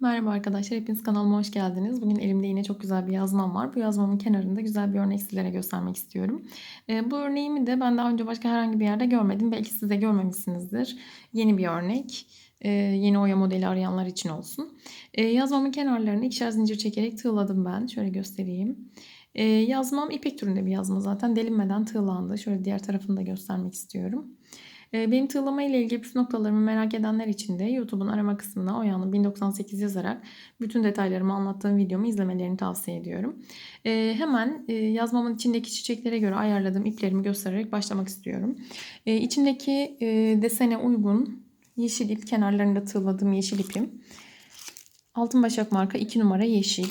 Merhaba arkadaşlar, hepiniz kanalıma hoş geldiniz. Bugün elimde yine çok güzel bir yazmam var. Bu yazmamın kenarında güzel bir örnek sizlere göstermek istiyorum. Ee, bu örneğimi de ben daha önce başka herhangi bir yerde görmedim. Belki siz de görmemişsinizdir. Yeni bir örnek. Ee, yeni oya modeli arayanlar için olsun. Ee, yazmamın kenarlarını ikişer zincir çekerek tığladım ben. Şöyle göstereyim. Ee, yazmam ipek türünde bir yazma zaten. Delinmeden tığlandı. Şöyle diğer tarafını da göstermek istiyorum. Ee, benim tığlama ile ilgili püf noktalarımı merak edenler için de YouTube'un arama kısmına Oya'nın 1098 yazarak bütün detaylarımı anlattığım videomu izlemelerini tavsiye ediyorum. Ee, hemen e, yazmamın içindeki çiçeklere göre ayarladığım iplerimi göstererek başlamak istiyorum. Ee, içindeki e, desene uygun yeşil ip kenarlarında tığladığım yeşil ipim. Altın Başak marka 2 numara yeşil.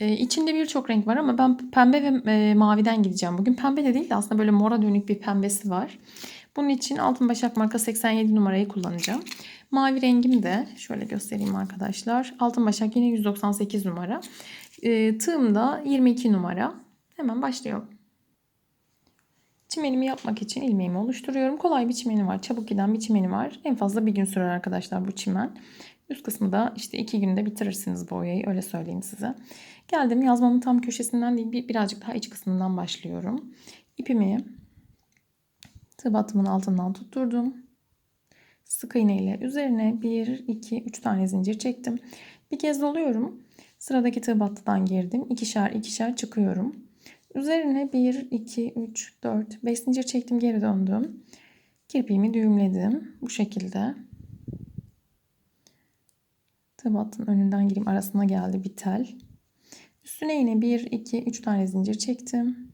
Ee, içinde birçok renk var ama ben pembe ve e, maviden gideceğim bugün. Pembe de değil de aslında böyle mora dönük bir pembesi var. Bunun için Altın Başak marka 87 numarayı kullanacağım. Mavi rengim de şöyle göstereyim arkadaşlar. Altın Başak yine 198 numara. E, tığım da 22 numara. Hemen başlıyorum. Çimenimi yapmak için ilmeğimi oluşturuyorum. Kolay bir çimeni var. Çabuk giden bir çimeni var. En fazla bir gün sürer arkadaşlar bu çimen. Üst kısmı da işte iki günde bitirirsiniz bu oyayı. Öyle söyleyeyim size. Geldim yazmamın tam köşesinden değil bir, birazcık daha iç kısmından başlıyorum. İpimi tığ battımın altından tutturdum. Sık iğne ile üzerine 1, 2, 3 tane zincir çektim. Bir kez doluyorum. Sıradaki tığ battıdan girdim. İkişer ikişer çıkıyorum. Üzerine 1, 2, 3, 4, 5 zincir çektim geri döndüm. Kirpiğimi düğümledim. Bu şekilde. Tığ önünden gireyim. Arasına geldi bir tel. Üstüne yine 1, 2, 3 tane zincir çektim.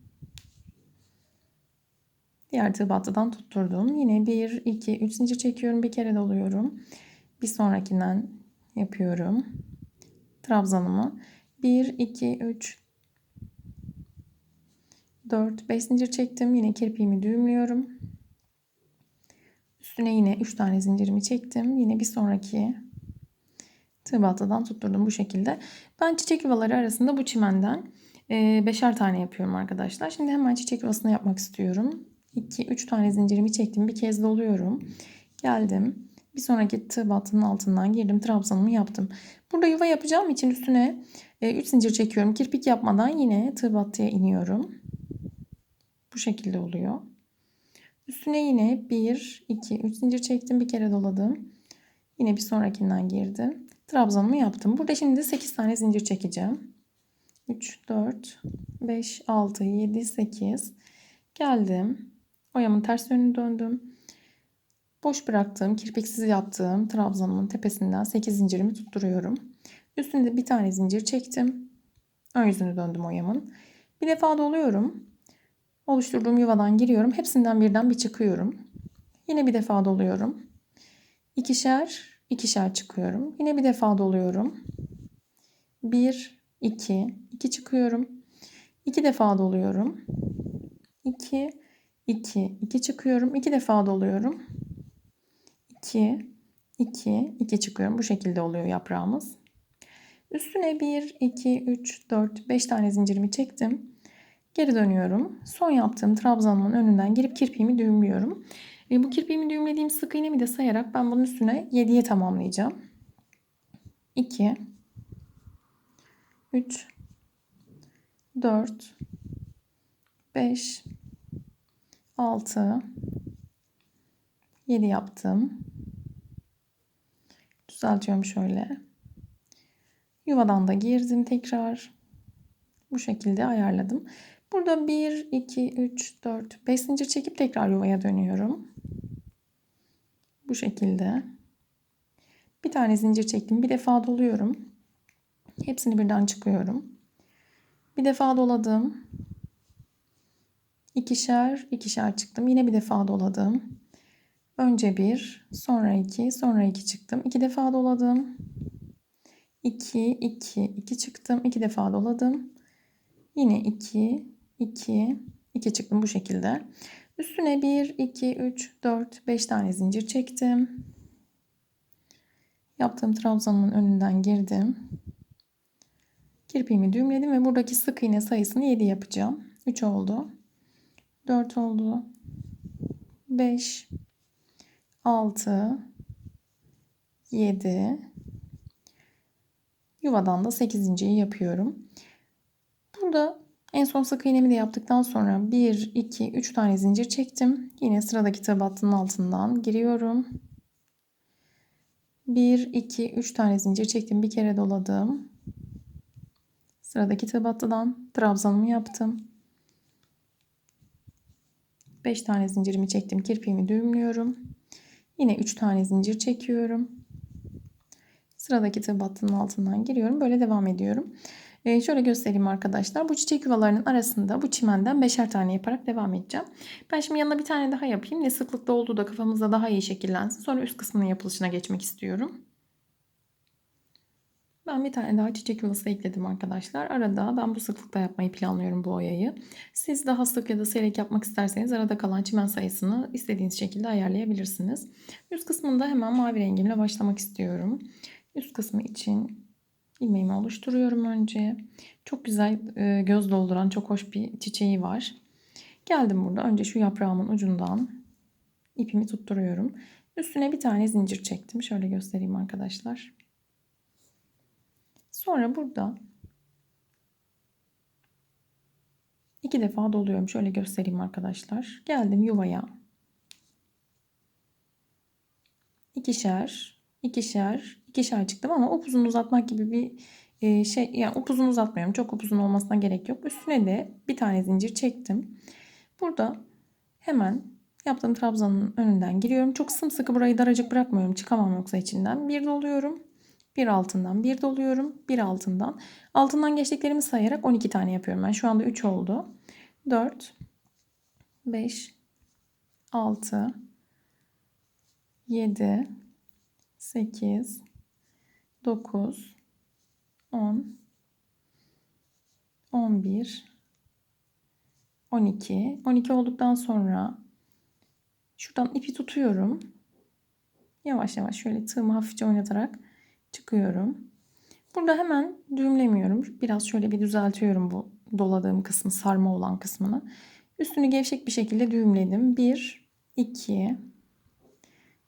Diğer tığ battıdan tutturdum. Yine 1, 2, 3 zincir çekiyorum. Bir kere doluyorum. Bir sonrakinden yapıyorum. Trabzanımı. 1, 2, 3, 4, 5 zincir çektim. Yine kirpiğimi düğümlüyorum. Üstüne yine 3 tane zincirimi çektim. Yine bir sonraki tığ battıdan tutturdum bu şekilde. Ben çiçek yuvaları arasında bu çimenden beşer tane yapıyorum arkadaşlar. Şimdi hemen çiçek yuvasını yapmak istiyorum. 2 3 tane zincirimi çektim. Bir kez doluyorum. Geldim. Bir sonraki tığ battının altından girdim. Trabzanımı yaptım. Burada yuva yapacağım için üstüne 3 e, zincir çekiyorum. Kirpik yapmadan yine tığ battıya iniyorum. Bu şekilde oluyor. Üstüne yine 1, 2, 3 zincir çektim. Bir kere doladım. Yine bir sonrakinden girdim. Trabzanımı yaptım. Burada şimdi 8 tane zincir çekeceğim. 3, 4, 5, 6, 7, 8. Geldim. Oyamın ters yönünü döndüm. Boş bıraktığım, kirpiksiz yaptığım trabzanımın tepesinden 8 zincirimi tutturuyorum. Üstünde bir tane zincir çektim. Ön yüzünü döndüm oyamın. Bir defa doluyorum. Oluşturduğum yuvadan giriyorum. Hepsinden birden bir çıkıyorum. Yine bir defa doluyorum. İkişer, ikişer çıkıyorum. Yine bir defa doluyorum. Bir, iki, iki çıkıyorum. İki defa doluyorum. İki, 2, 2 çıkıyorum. 2 defa doluyorum. 2, 2, 2 çıkıyorum. Bu şekilde oluyor yaprağımız. Üstüne 1, 2, 3, 4, 5 tane zincirimi çektim. Geri dönüyorum. Son yaptığım trabzanımın önünden girip kirpiğimi düğümlüyorum. E, bu kirpiğimi düğümlediğim sık iğnemi de sayarak ben bunun üstüne 7'ye tamamlayacağım. 2 3 4 5 6 7 yaptım. Düzeltiyorum şöyle. Yuvadan da girdim tekrar. Bu şekilde ayarladım. Burada 1, 2, 3, 4, 5 zincir çekip tekrar yuvaya dönüyorum. Bu şekilde. Bir tane zincir çektim. Bir defa doluyorum. Hepsini birden çıkıyorum. Bir defa doladım ikişer ikişer çıktım. Yine bir defa doladım. Önce bir, sonra iki, sonra iki çıktım. İki defa doladım. İki, iki, iki çıktım. İki defa doladım. Yine iki, iki, iki çıktım bu şekilde. Üstüne bir, iki, üç, dört, beş tane zincir çektim. Yaptığım trabzanın önünden girdim. Kirpiğimi düğümledim ve buradaki sık iğne sayısını 7 yapacağım. 3 oldu. 4 oldu. 5 6 7 Yuvadan da 8.yi yapıyorum. Burada en son sık iğnemi de yaptıktan sonra 1, 2, 3 tane zincir çektim. Yine sıradaki tığ battının altından giriyorum. 1, 2, 3 tane zincir çektim. Bir kere doladım. Sıradaki tığ battıdan trabzanımı yaptım. 5 tane zincirimi çektim. Kirpiğimi düğümlüyorum. Yine 3 tane zincir çekiyorum. Sıradaki tığ battının altından giriyorum. Böyle devam ediyorum. Ee, şöyle göstereyim arkadaşlar. Bu çiçek yuvalarının arasında bu çimenden beşer tane yaparak devam edeceğim. Ben şimdi yanına bir tane daha yapayım. Ne sıklıkta olduğu da kafamızda daha iyi şekillensin. Sonra üst kısmının yapılışına geçmek istiyorum. Ben bir tane daha çiçek yuvası ekledim arkadaşlar. Arada ben bu sıklıkta yapmayı planlıyorum bu oyayı. Siz daha sık ya da seyrek yapmak isterseniz arada kalan çimen sayısını istediğiniz şekilde ayarlayabilirsiniz. Üst kısmında hemen mavi rengimle başlamak istiyorum. Üst kısmı için ilmeğimi oluşturuyorum önce. Çok güzel e, göz dolduran çok hoş bir çiçeği var. Geldim burada önce şu yaprağımın ucundan ipimi tutturuyorum. Üstüne bir tane zincir çektim. Şöyle göstereyim arkadaşlar. Sonra burada iki defa doluyorum. Şöyle göstereyim arkadaşlar. Geldim yuvaya. İkişer, ikişer, ikişer çıktım ama upuzun uzatmak gibi bir e, şey yani upuzun uzatmıyorum. Çok upuzun olmasına gerek yok. Üstüne de bir tane zincir çektim. Burada hemen yaptığım trabzanın önünden giriyorum. Çok sımsıkı burayı daracık bırakmıyorum. Çıkamam yoksa içinden. Bir doluyorum. Bir altından bir doluyorum. Bir altından. Altından geçtiklerimi sayarak 12 tane yapıyorum. Ben şu anda 3 oldu. 4 5 6 7 8 9 10 11 12 12 olduktan sonra şuradan ipi tutuyorum. Yavaş yavaş şöyle tığımı hafifçe oynatarak çıkıyorum. Burada hemen düğümlemiyorum. Biraz şöyle bir düzeltiyorum bu doladığım kısmı, sarma olan kısmını. Üstünü gevşek bir şekilde düğümledim. 1, 2,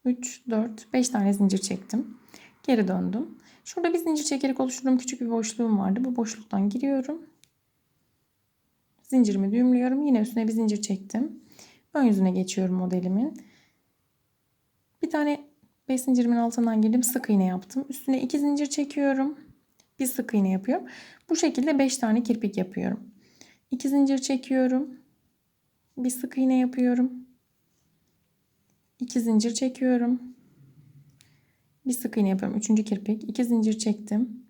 3, 4, 5 tane zincir çektim. Geri döndüm. Şurada bir zincir çekerek oluşturduğum küçük bir boşluğum vardı. Bu boşluktan giriyorum. Zincirimi düğümlüyorum. Yine üstüne bir zincir çektim. Ön yüzüne geçiyorum modelimin. Bir tane 5 zincirimin altından girdim. Sık iğne yaptım. Üstüne 2 zincir çekiyorum. Bir sık iğne yapıyorum. Bu şekilde 5 tane kirpik yapıyorum. 2 zincir çekiyorum. Bir sık iğne yapıyorum. 2 zincir çekiyorum. Bir sık iğne yapıyorum. 3. kirpik. 2 zincir çektim.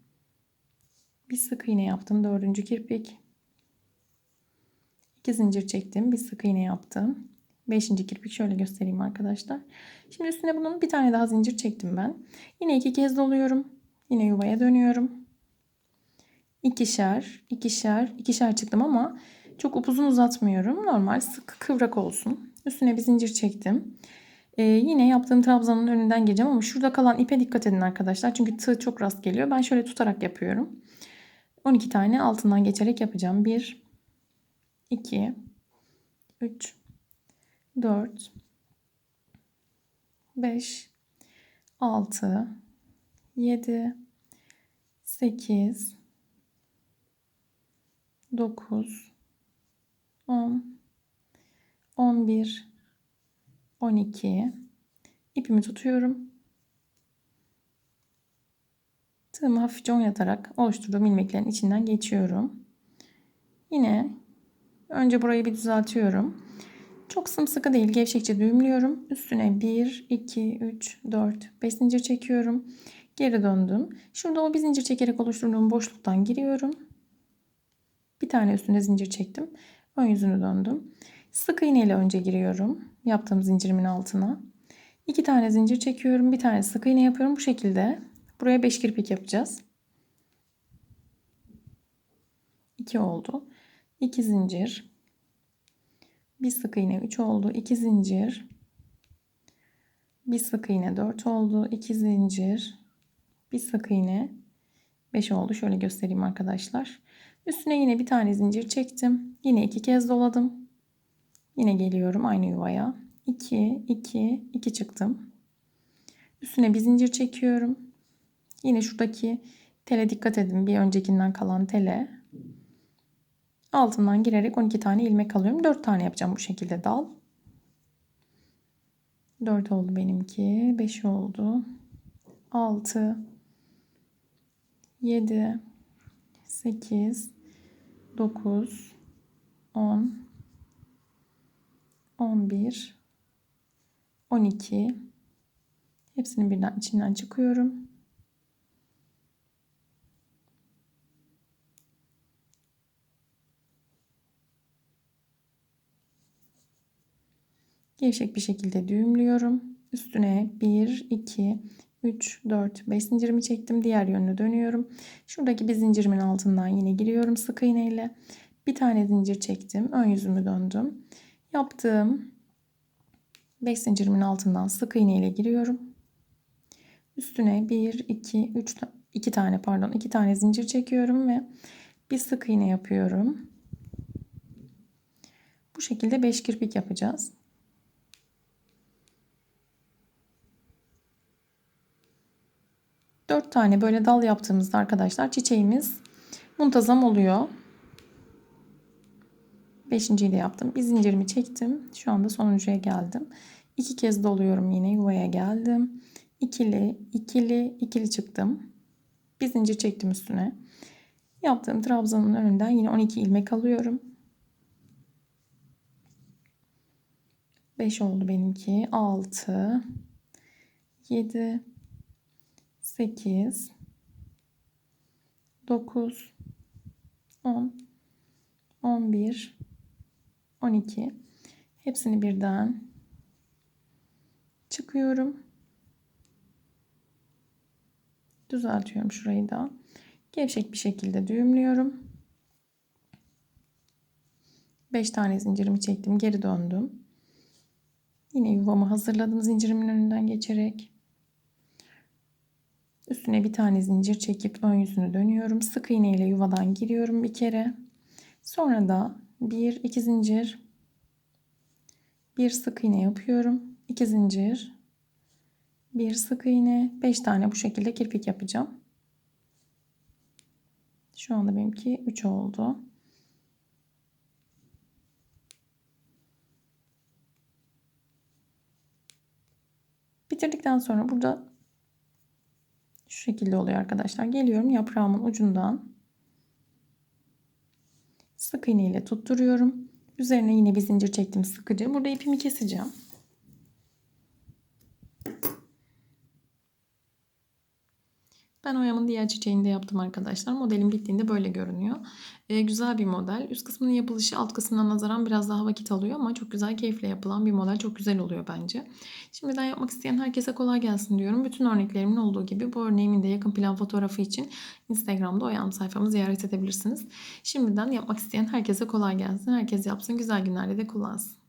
Bir sık iğne yaptım. 4. kirpik. 2 zincir çektim. Bir sık iğne yaptım. Beşinci kirpik şöyle göstereyim arkadaşlar. Şimdi üstüne bunun bir tane daha zincir çektim ben. Yine iki kez doluyorum. Yine yuvaya dönüyorum. İkişer, ikişer, ikişer çıktım ama çok upuzun uzatmıyorum. Normal sık kıvrak olsun. Üstüne bir zincir çektim. Ee, yine yaptığım trabzanın önünden gireceğim ama şurada kalan ipe dikkat edin arkadaşlar. Çünkü tığ çok rast geliyor. Ben şöyle tutarak yapıyorum. 12 tane altından geçerek yapacağım. 1 2 3 4 5 6 7 8 9 10 11 12 ipimi tutuyorum. Tığımı hafifçe oynatarak oluşturduğum ilmeklerin içinden geçiyorum. Yine önce burayı bir düzeltiyorum. Çok sımsıkı değil gevşekçe düğümlüyorum. Üstüne 1, 2, 3, 4, 5 zincir çekiyorum. Geri döndüm. Şurada o bir zincir çekerek oluşturduğum boşluktan giriyorum. Bir tane üstüne zincir çektim. Ön yüzünü döndüm. Sık iğne ile önce giriyorum. Yaptığım zincirimin altına. İki tane zincir çekiyorum. Bir tane sık iğne yapıyorum. Bu şekilde buraya 5 kirpik yapacağız. 2 oldu. 2 zincir bir sık iğne 3 oldu. 2 zincir. Bir sık iğne 4 oldu. 2 zincir. Bir sık iğne 5 oldu. Şöyle göstereyim arkadaşlar. Üstüne yine bir tane zincir çektim. Yine iki kez doladım. Yine geliyorum aynı yuvaya. 2 2 2 çıktım. Üstüne bir zincir çekiyorum. Yine şuradaki Tele dikkat edin. Bir öncekinden kalan tele. Altından girerek 12 tane ilmek alıyorum. 4 tane yapacağım bu şekilde dal. 4 oldu benimki. 5 oldu. 6 7 8 9 10 11 12 hepsini birden içinden çıkıyorum. Gevşek bir şekilde düğümlüyorum. Üstüne 1, 2, 3, 4, 5 zincirimi çektim. Diğer yönünü dönüyorum. Şuradaki bir zincirimin altından yine giriyorum sık iğne ile. Bir tane zincir çektim. Ön yüzümü döndüm. Yaptığım 5 zincirimin altından sık iğne ile giriyorum. Üstüne 1, 2, 3, 2 tane pardon 2 tane zincir çekiyorum ve bir sık iğne yapıyorum. Bu şekilde 5 kirpik yapacağız. Dört tane böyle dal yaptığımızda arkadaşlar çiçeğimiz muntazam oluyor. Beşinciyi de yaptım. Bir zincirimi çektim. Şu anda sonuncuya geldim. İki kez doluyorum yine yuvaya geldim. İkili, ikili, ikili çıktım. Bir zincir çektim üstüne. Yaptığım trabzanın önünden yine 12 ilmek alıyorum. 5 oldu benimki. 6 7 8 9 10 11 12 hepsini birden çıkıyorum. Düzeltiyorum şurayı da. Gevşek bir şekilde düğümlüyorum. 5 tane zincirimi çektim. Geri döndüm. Yine yuvamı hazırladım zincirimin önünden geçerek. Üstüne bir tane zincir çekip ön yüzünü dönüyorum. Sık iğne ile yuvadan giriyorum bir kere. Sonra da bir iki zincir bir sık iğne yapıyorum. 2 zincir bir sık iğne 5 tane bu şekilde kirpik yapacağım. Şu anda benimki 3 oldu. Bitirdikten sonra burada şu şekilde oluyor arkadaşlar. Geliyorum yaprağımın ucundan sık iğne ile tutturuyorum. Üzerine yine bir zincir çektim sıkıcı. Burada ipimi keseceğim. Ben oyamın diğer çiçeğini de yaptım arkadaşlar. Modelin bittiğinde böyle görünüyor. Ee, güzel bir model. Üst kısmının yapılışı alt kısmına nazaran biraz daha vakit alıyor ama çok güzel keyifle yapılan bir model. Çok güzel oluyor bence. Şimdiden yapmak isteyen herkese kolay gelsin diyorum. Bütün örneklerimin olduğu gibi bu örneğimin de yakın plan fotoğrafı için Instagram'da oyam sayfamı ziyaret edebilirsiniz. Şimdiden yapmak isteyen herkese kolay gelsin. Herkes yapsın. Güzel günlerde de kullansın.